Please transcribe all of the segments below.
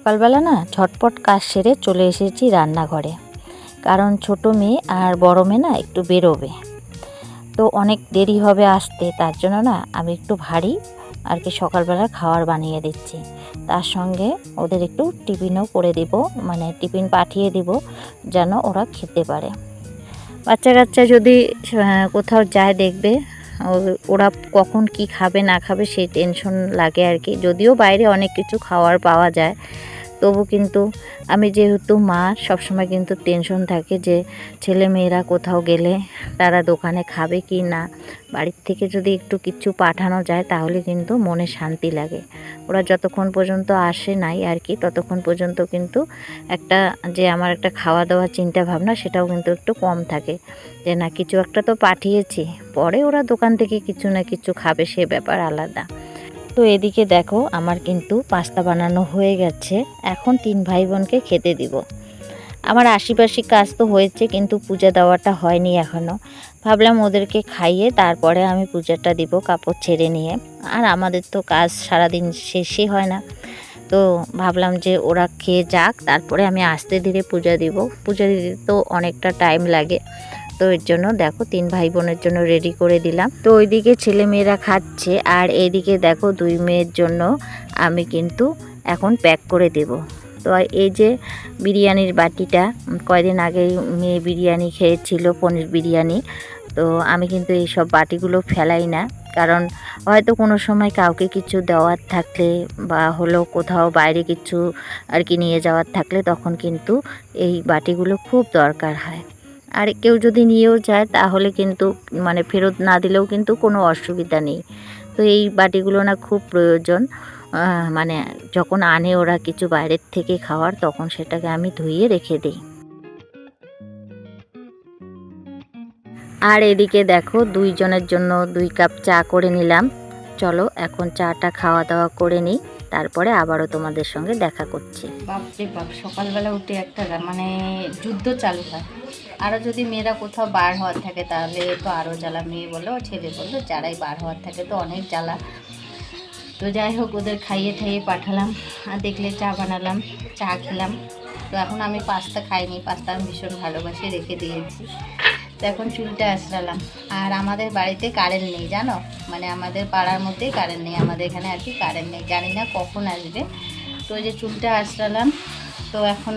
সকালবেলা না ঝটপট কাজ সেরে চলে এসেছি রান্নাঘরে। কারণ ছোট মেয়ে আর বড় মেয়ে না একটু বেরোবে। তো অনেক দেরি হবে আসতে, তার জন্য না আমি একটু ভারী আর কি সকালবেলা খাবার বানিয়ে দিচ্ছি। তার সঙ্গে ওদের একটু টিফিনও করে দিব মানে টিফিন পাঠিয়ে দিব যেন ওরা খেতে পারে। বাচ্চা কাচ্চা যদি কোথাও যায় দেখবে ওরা কখন কি খাবে না খাবে সেই টেনশন লাগে আর কি। যদিও বাইরে অনেক কিছু খাওয়ার পাওয়া যায়। তবু কিন্তু আমি যেহেতু মা, সবসময় কিন্তু টেনশন থাকে যে ছেলে মেয়েরা কোথাও গেলে তারা দোকানে খাবে কি না। বাড়ির থেকে যদি একটু কিছু পাঠানো যায় তাহলে কিন্তু মনে শান্তি লাগে। ওরা যতক্ষণ পর্যন্ত আসে নাই আর কি ততক্ষণ পর্যন্ত কিন্তু একটা যে আমার একটা খাওয়া দাওয়ার চিন্তা ভাবনা সেটাও কিন্তু একটু কম থাকে যে না, কিছু একটা তো পাঠিয়েছি, পরে ওরা দোকান থেকে কিছু না কিছু খাবে, সে ব্যাপার আলাদা। তো এদিকে দেখো, আমার কিন্তু পাস্তা বানানো হয়ে গেছে। এখন তিন ভাই বোনকে খেতে দিব। আমার আশিপাশি কাজ তো হয়েছে, কিন্তু পূজা দেওয়াটা হয়নি এখনও ভাবলাম ওদেরকে খাইয়ে তারপরে আমি পূজাটা দিব কাপড় ছেড়ে নিয়ে। আর আমাদের তো কাজ সারাদিন শেষই হয় না। তো ভাবলাম যে ওরা খেয়ে যাক, তারপরে আমি আস্তে ধীরে পূজা দিব। পূজা দিতে তো অনেকটা টাইম লাগে। তো এর জন্য, দেখো তিন ভাই বোনের জন্য রেডি করে দিলাম। তো ওইদিকে ছেলে মেয়েরা খাচ্ছে আর এইদিকে দেখো দুই মেয়ের জন্য আমি কিন্তু এখন প্যাক করে দেব। তো এই যে বিরিয়ানির বাটিটা, কয়দিন আগে মেয়ে বিরিয়ানি খেয়েছিল, পনির বিরিয়ানি। তো আমি কিন্তু এই সব বাটিগুলো ফেলাই না, কারণ হয়তো কোনো সময় কাউকে কিছু দেওয়ার থাকলে বা হলো কোথাও বাইরে কিছু আর কি নিয়ে যাওয়ার থাকলে তখন কিন্তু এই বাটিগুলো খুব দরকার হয়। আর কেউ যদি নিয়েও যায়, তাহলে কিন্তু মানে ফেরত না দিলেও কিন্তু কোনো অসুবিধা নেই। তো এই বাটিগুলো না খুব প্রয়োজন। মানে যখন আনে ওরা কিছু বাইরের থেকে খাওয়ার, তখন সেটাকে আমি ধুইয়ে রেখে দিই। আর এদিকে দেখো, দুইজনের জন্য দুই কাপ চা করে নিলাম। চলো, এখন চাটা খাওয়া দাওয়া করে নিই। তারপরে আবারও তোমাদের সঙ্গে দেখা করছি। বাপরে বাপ, সকালবেলা উঠে একটা মানে যুদ্ধ চালু হয়। আরও যদি মেয়েরা কোথাও বার হওয়ার থাকে, তাহলে তো আরও জ্বালা মেয়ে বলো, ছেলে বলো, যারাই বার হওয়ার থাকে তো অনেক জ্বালা। তো যাই হোক, ওদের খাইয়ে ঠাইয়ে পাঠালাম, আর দেখলে চা বানালাম, চা খেলাম। তো এখন আমি পাস্তা খাইনি, পাস্তা আমি ভীষণ ভালোবাসি, রেখে দিয়েছি। তো এখন চুলটা আঁচড়ালাম। আর আমাদের বাড়িতে কারেন্ট নেই, জানো? মানে আমাদের পাড়ার মধ্যেই কারেন্ট নেই, আমাদের এখানে আর কি কারেন্ট নেই, জানি না কখন আসবে। তো যে চুলটা আঁচড়ালাম তো এখন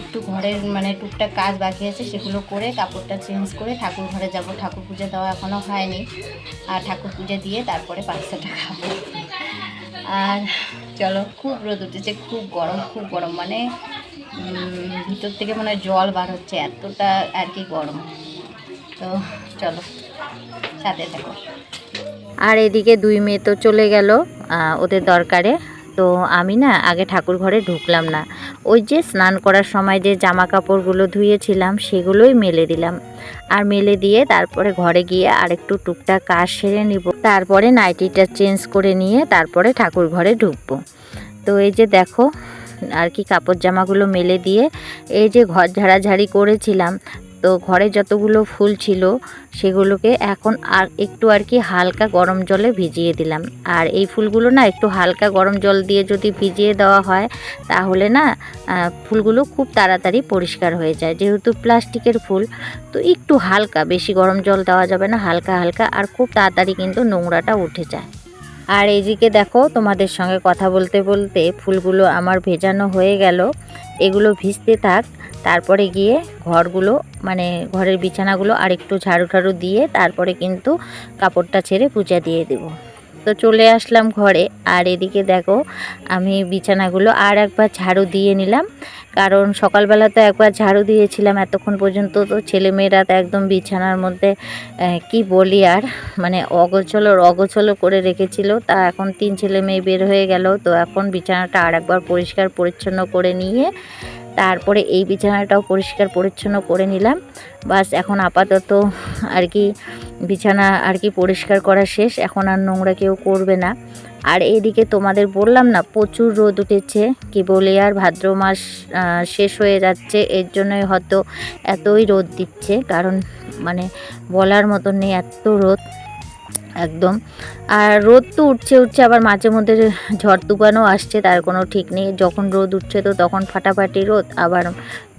একটু ঘরের মানে টুকটাক কাজ বাকি আছে, সেগুলো করে কাপড়টা চেঞ্জ করে ঠাকুর ঘরে যাব। ঠাকুর পুজো দেওয়া এখনও হয়নি। আর ঠাকুর পুজো দিয়ে তারপরে পাস্তাটা খাব আর চলো, খুব রোদ উঠেছে, খুব গরম খুব গরম। মানে ভিতর থেকে মানে জল বার হচ্ছে, এতটা আর কি গরম। তো চলো, সাথে থাকো। আর এদিকে দুই মেয়ে তো চলে গেল ওদের দরকারে। তো আমি না আগে ঠাকুর ঘরে ঢুকলাম না। ওই যে স্নান করার সময় যে জামা কাপড়গুলো ধুয়েছিলাম, সেগুলোই মেলে দিলাম। আর মেলে দিয়ে তারপরে ঘরে গিয়ে আরেকটু টুকটাক কাজ সেরে নিব। তারপরে নাইটিটা চেঞ্জ করে নিয়ে তারপরে ঠাকুর ঘরে ঢুকবো। তো এই যে দেখো, আর কি কাপড় জামাগুলো মেলে দিয়ে এই যে ঘর ঝাড়াঝাড়ি করেছিলাম তো ঘরে যতগুলো ফুল ছিল সেগুলোকে এখন আর একটু আর কি হালকা গরম জলে ভিজিয়ে দিলাম। আর এই ফুলগুলো না একটু হালকা গরম জল দিয়ে যদি ভিজিয়ে দেওয়া হয়, তাহলে না ফুলগুলো খুব তাড়াতাড়ি পরিষ্কার হয়ে যায়। যেহেতু প্লাস্টিকের ফুল, তো একটু হালকা, বেশি গরম জল দেওয়া যাবে না, হালকা হালকা, আর খুব তাড়াতাড়ি কিন্তু নোংরাটা উঠে যায়। আর এইদিকে দেখো, তোমাদের সঙ্গে কথা বলতে বলতে ফুলগুলো আমার ভেজানো হয়ে গেল। এগুলো ভিজতে থাক, তারপরে গিয়ে ঘরগুলো মানে ঘরের বিছানাগুলো আর একটু ঝাড়ু ঠাড়ু দিয়ে তারপরে কিন্তু কাপড়টা ছেড়ে পূজা দিয়ে দেব। তো চলে আসলাম ঘরে, আর এদিকে দেখো, আমি বিছানাগুলো আর একবার ঝাড়ু দিয়ে নিলাম। কারণ সকালবেলা তো একবার ঝাড়ু দিয়েছিলাম, এতক্ষণ পর্যন্ত তো ছেলেমেয়েরা তো একদম বিছানার মধ্যে কি বলি আর মানে অগোছলো অগোছলো করে রেখেছিল। তা এখন তিন ছেলে মেয়ে বের হয়ে গেল, তো এখন বিছানাটা আর একবার পরিষ্কার পরিচ্ছন্ন করে নিয়ে, তারপরে এই বিছানাটাও পরিষ্কার পরিচ্ছন্ন করে নিলাম। বাস এখন আপাতত আর কি বিছানা আর কি পরিষ্কার করা শেষ, এখন আর নোংরা কেউ করবে না। আর এইদিকে তোমাদের বললাম না, প্রচুর রোদ উঠেছে। কি বলি আর, ভাদ্র মাস শেষ হয়ে যাচ্ছে, এর জন্যই হয়তো এতই রোদ দিচ্ছে, কারণ মানে বলার মতন নেই এত রোদ, একদম। আর রোদ তো উঠছে উঠছে, আবার মাঝে মধ্যে ঝড় তুফানও আসছে, তার কোনো ঠিক নেই। যখন রোদ উঠছে তো তখন ফাটাফাটি রোদ, আবার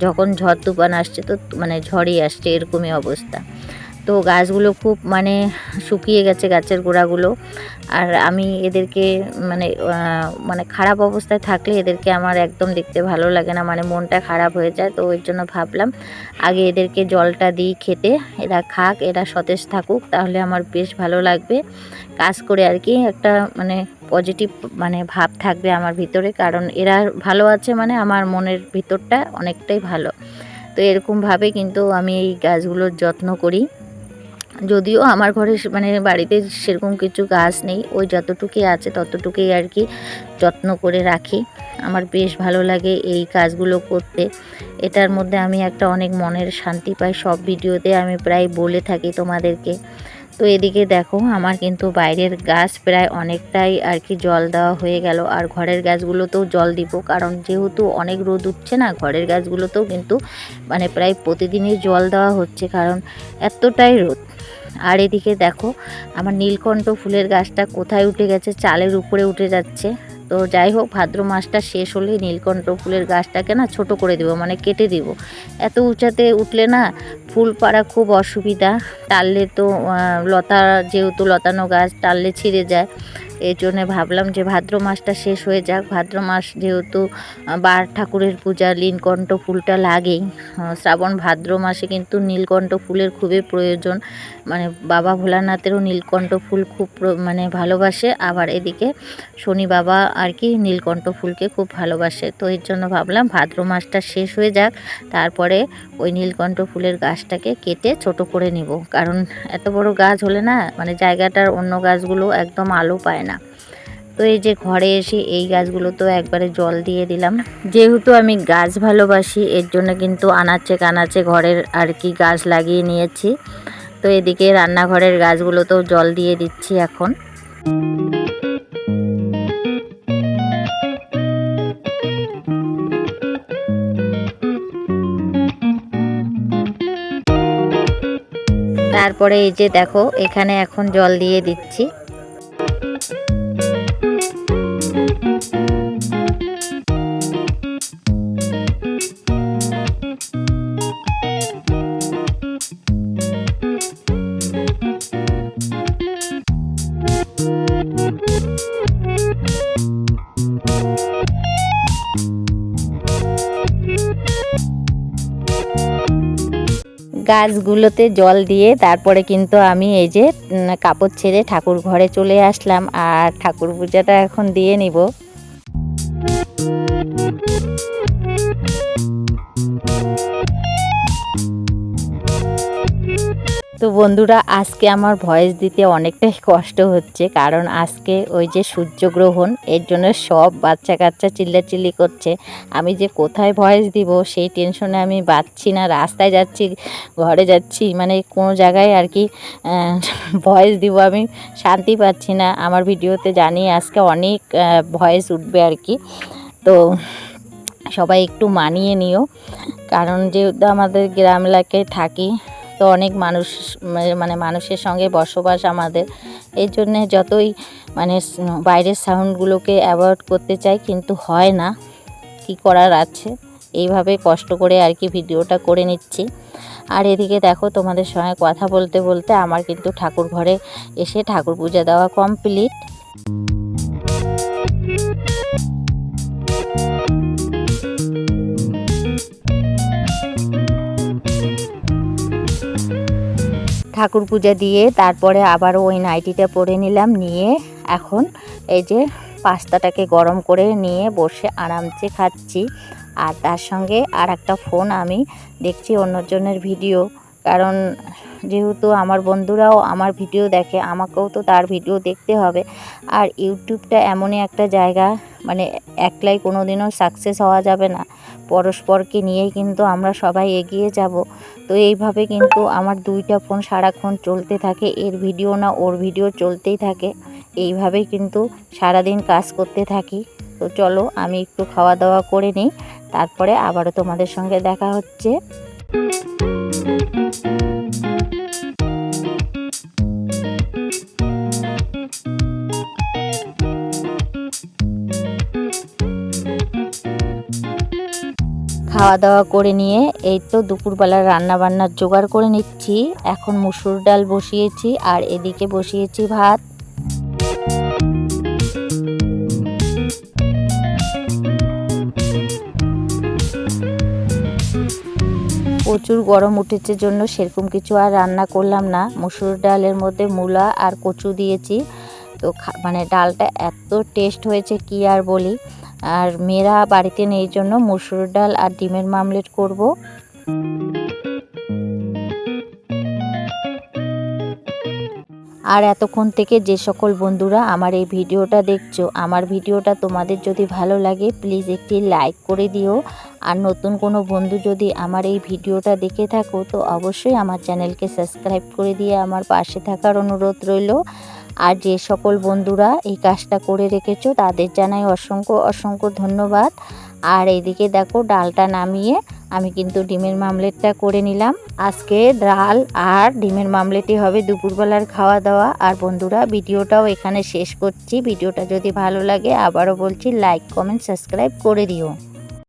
যখন ঝড় তুফান আসছে তো মানে ঝড়ই আসছে, এরকমই অবস্থা। তো গাছগুলো খুব মানে শুকিয়ে গেছে গাছের গোড়াগুলো। আর আমি এদেরকে মানে মানে খারাপ অবস্থায় থাকলে এদেরকে আমার একদম দেখতে ভালো লাগে না মানে মনটা খারাপ হয়ে যায়। তো ওই জন্য ভাবলাম আগে এদেরকে জলটা দিই খেতে, এরা খাক, এরা সতেজ থাকুক, তাহলে আমার বেশ ভালো লাগবে। কাজ করে আর কি একটা মানে পজিটিভ মানে ভাব থাকবে আমার ভিতরে, কারণ এরা ভালো আছে মানে আমার মনের ভিতরটা অনেকটাই ভালো। তো এরকমভাবে কিন্তু আমি এই গাছগুলোর যত্ন করি। যদিও আমার ঘরে মানে বাড়িতে সেরকম কিছু গাছ নেই, ওই যতটুকুই আছে ততটুকুই আর কি যত্ন করে রাখি। আমার বেশ ভালো লাগে এই কাজগুলো করতে। এটার মধ্যে আমি একটা অনেক মনের শান্তি পাই, সব ভিডিওতে আমি প্রায় বলে থাকি তোমাদেরকে। তো এদিকে দেখো, আমার কিন্তু বাইরের গাছ প্রায় অনেকটাই আর কি জল দেওয়া হয়ে গেল। আর ঘরের গাছগুলোতেও জল দিব, কারণ যেহেতু অনেক রোদ উঠছে না, ঘরের গাছগুলোতেও কিন্তু মানে প্রায় প্রতিদিনই জল দেওয়া হচ্ছে, কারণ এতটাই রোদ। আর এদিকে দেখো, আমার নীলকণ্ঠ ফুলের গাছটা কোথায় উঠে গেছে? চালের উপরে উঠে যাচ্ছে। তো যাই হোক, ভাদ্র মাসটা শেষ হলে নীলকণ্ঠ ফুলের গাছটাকে না ছোট করে দেবো মানে কেটে দিব। এত উঁচাতে উঠলে না ফুল পাড়া খুব অসুবিধা। টাললে তো লতা, যেহেতু লতানো গাছ, টাললে ছিঁড়ে যায়। এই জন্য ভাবলাম যে ভাদ্র মাসটা শেষ হয়ে যাক। ভাদ্র মাস যেহেতু বার ঠাকুরের পূজা, নীলকণ্ঠ ফুলটা লাগেই। শ্রাবণ ভাদ্র মাসে কিন্তু নীলকণ্ঠ ফুলের খুবই প্রয়োজন। মানে বাবা ভোলানাথেরও নীলকণ্ঠ ফুল খুব মানে ভালোবাসে। আবার এদিকে শনি বাবা আর কি নীলকণ্ঠ ফুলকে খুব ভালোবাসে। তো এর জন্য ভাবলাম ভাদ্র মাসটা শেষ হয়ে যাক। তারপরে ওই নীলকণ্ঠ ফুলের গাছটাকে কেটে ছোট করে নিব। কারণ এত বড় গাছ হলে না মানে জায়গাটার অন্য গাছগুলো একদম আলো পায় না। তো এই যে ঘরে এসে এই গাছগুলো তো একবারে জল দিয়ে দিলাম। যেহেতু আমি গাছ ভালোবাসি, এর জন্য কিন্তু আনাচে কানাচে ঘরের আর কি গাছ লাগিয়ে নিয়েছি। তো এদিকে রান্নাঘরের গাছগুলোতেও জল দিয়ে দিচ্ছি এখন। তারপরে এই যে দেখো, এখানে এখন জল দিয়ে দিচ্ছি। গাছগুলোতে জল দিয়ে তারপরে কিন্তু আমি এই যে কাপড় ছেড়ে ঠাকুর ঘরে চলে আসলাম। আর ঠাকুর পূজাটা এখন দিয়ে নিব। তো বন্ধুরা, আজকে আমার ভয়েস দিতে অনেকটাই কষ্ট হচ্ছে। কারণ আজকে ওই যে সূর্যগ্রহণ, এর জন্য সব বাচ্চা কাচ্চা চিল্লাচিল্লি করছে। আমি যে কোথায় ভয়েস দিব, সেই টেনশনে আমি বাঁচছি না। রাস্তায় যাচ্ছি, ঘরে যাচ্ছি মানে কোনো জায়গায় আর কি ভয়েস দিব আমি, শান্তি পাচ্ছি না। আমার ভিডিওতে জানি আজকে অনেক ভয়েস উঠবে আর কি। তো সবাই একটু মানিয়ে নিও। কারণ যেহেতু আমাদের গ্রাম এলাকায় থাকি তো অনেক মানুষ মানে মানুষের সঙ্গে বসবাস আমাদের। এই জন্যে যতই মানে বাইরের সাউন্ডগুলোকে অ্যাভয়েড করতে চাই, কিন্তু হয় না। কি করার আছে? এইভাবে কষ্ট করে আর কি ভিডিওটা করে নিচ্ছি। আর এদিকে দেখো, তোমাদের সঙ্গে কথা বলতে বলতে আমার কিন্তু ঠাকুর ঘরে এসে ঠাকুর পূজা দেওয়া কমপ্লিট ঠাকুর পূজা দিয়ে তারপরে আবার ওই নাইটিটা পরে নিলাম, নিয়ে এখন এই যে পাস্তাটাকে গরম করে নিয়ে বসে আরামসে খাচ্ছি। আর তার সঙ্গে আর একটা ফোন আমি দেখছি অন্যজনের ভিডিও। কারণ যেহেতু আমার বন্ধুরাও আমার ভিডিও দেখে, আমাকেও তো তার ভিডিও দেখতে হবে। আর ইউটিউবটা এমনই একটা জায়গা মানে একলাই কোনো দিনও সাকসেস হওয়া যাবে না। পরস্পরকে নিয়েই কিন্তু আমরা সবাই এগিয়ে যাব। তো এইভাবে কিন্তু আমার দুইটা ফোন সারাক্ষণ চলতে থাকে, এর ভিডিও না ওর ভিডিও চলতেই থাকে। এইভাবেই কিন্তু সারাদিন কাজ করতে থাকি। তো চলো, আমি একটু খাওয়া দাওয়া করে নিই, তারপরে আবারও তোমাদের সঙ্গে দেখা হচ্ছে। খাওয়া দাওয়া করে নিয়ে এই তো দুপুরবেলা রান্না বান্নার জোগাড় করে নিচ্ছি। এখন মুসুর ডাল বসিয়েছি আর এদিকে বসিয়েছি ভাত। প্রচুর গরম উঠেছে জন্য সেরকম কিছু আর রান্না করলাম না। মুসুর ডালের মধ্যে মূলা আর কচু দিয়েছি। তো মানে ডালটা এত টেস্ট হয়েছে কি আর বলি। আর মেয়েরা বাড়িতে নেই জন্য মুসুর ডাল আর ডিমের মামলেট করব। আর এতক্ষণ থেকে যে সকল বন্ধুরা আমার এই ভিডিওটা দেখছ, আমার ভিডিওটা তোমাদের যদি ভালো লাগে প্লিজ একটি লাইক করে দিও। আর নতুন কোনো বন্ধু যদি আমার এই ভিডিওটা দেখে থাকো, তো অবশ্যই আমার চ্যানেলকে সাবস্ক্রাইব করে দিয়ে আমার পাশে থাকার অনুরোধ রইল। আর যে সকল বন্ধুরা এই কাজটা করে রেখেছো, তাদের জানাই অসংখ্য অসংখ্য ধন্যবাদ। আর এইদিকে দেখো, ডালটা নামিয়ে আমি কিন্তু ডিমের মামলেটটা করে নিলাম। আজকে ডাল আর ডিমের মামলেটই হবে দুপুরবেলার খাওয়া দাওয়া আর বন্ধুরা, ভিডিওটাও এখানে শেষ করছি। ভিডিওটা যদি ভালো লাগে, আবারও বলছি লাইক কমেন্ট সাবস্ক্রাইব করে দিও।